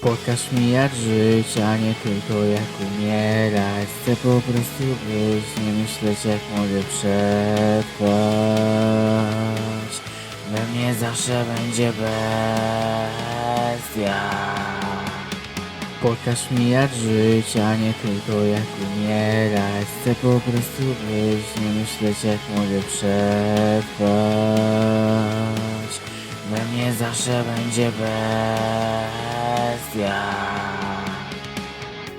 Pokaż mi jak żyć, a nie tylko jak umierać. Chcę po prostu być, nie myśleć jak mogę przetrwać. We mnie zawsze będzie bestia. Pokaż mi jak żyć, a nie tylko jak umierać. Chcę po prostu być, nie myśleć jak mogę przetrwać. We mnie zawsze będzie bestia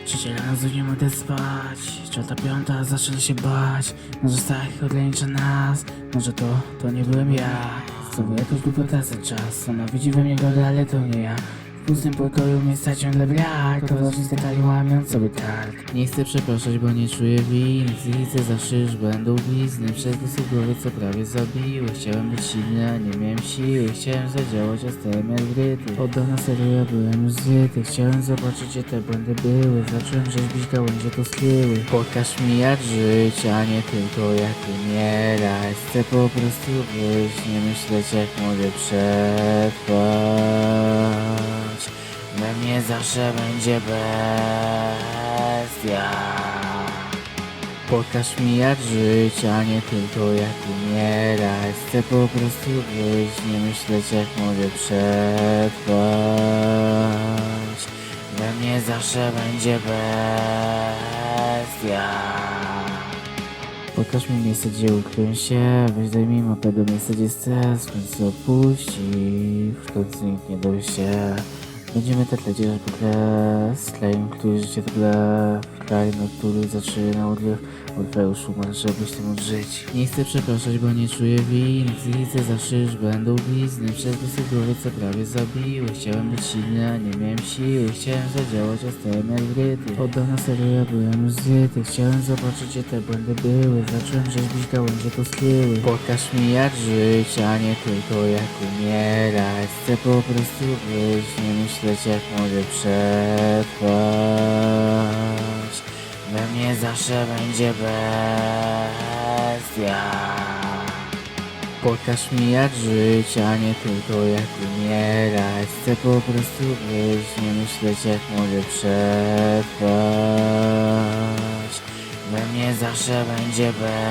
Trzecia rano znów nie mogę spać. Czwarta, piąta, zaczyna się bać. Może strach ogranicza nas. Może to, to nie byłem ja. Znowu jakoś głupio tracę czas. Ona widzi we mnie godę, ale to nie ja w pustym pokoju miejsca ciągle brak To ważne detali łamiąc sobie kark. Nie chcę przepraszać, bo nie czuję winy. Widzę zawsze już będą blizny. Przez w głowy co prawie zabiły. Chciałem być silny, a nie miałem siły. Chciałem zadziałać, a stałem jak wryty Od dawna serio ja byłem już zryty. Chciałem zobaczyć, gdzie te błędy były. Zacząłem rzeźbić gałęzie to skryły Pokaż mi jak żyć, a nie tylko jak umierać Chcę po prostu być, nie myśleć jak mogę przetrwać We mnie zawsze będzie bestia. Pokaż mi jak żyć, a nie tylko jak umierać. Chcę po prostu być, nie myśleć jak mogę przetrwać. We mnie zawsze będzie bestia. Pokaż mi miejsce, gdzie ukryłem się. Weź daj mi mapę do miejsca, gdzie chcę. W końcu opuści W końcu nikt nie dowie się Będziemy tak lecieć po kres Klejem, który życie W kraju, na który zaczyna odlew Orfeuszu, może być tym odżyć. Nie chcę przepraszać, bo nie czuję winy Widzę zawsze już będą blizny. Przez w głowie co prawie zabiły. Chciałem być silny, a nie miałem siły. Chciałem zadziałać, a stałem jak wryty. Od dawna serio ja byłem już Chciałem zobaczyć, gdzie te błędy były. Zacząłem rzeźbić gałęzie to skryły. Pokaż mi jak żyć, a nie tylko jak umierać. Chcę po prostu być, nie myśleć jak mogę przetrwać. We mnie zawsze będzie bestia. Pokaż mi jak żyć, a nie tylko jak umierać. Chcę po prostu być, nie myśleć jak mogę przetrwać. We mnie zawsze będzie bestia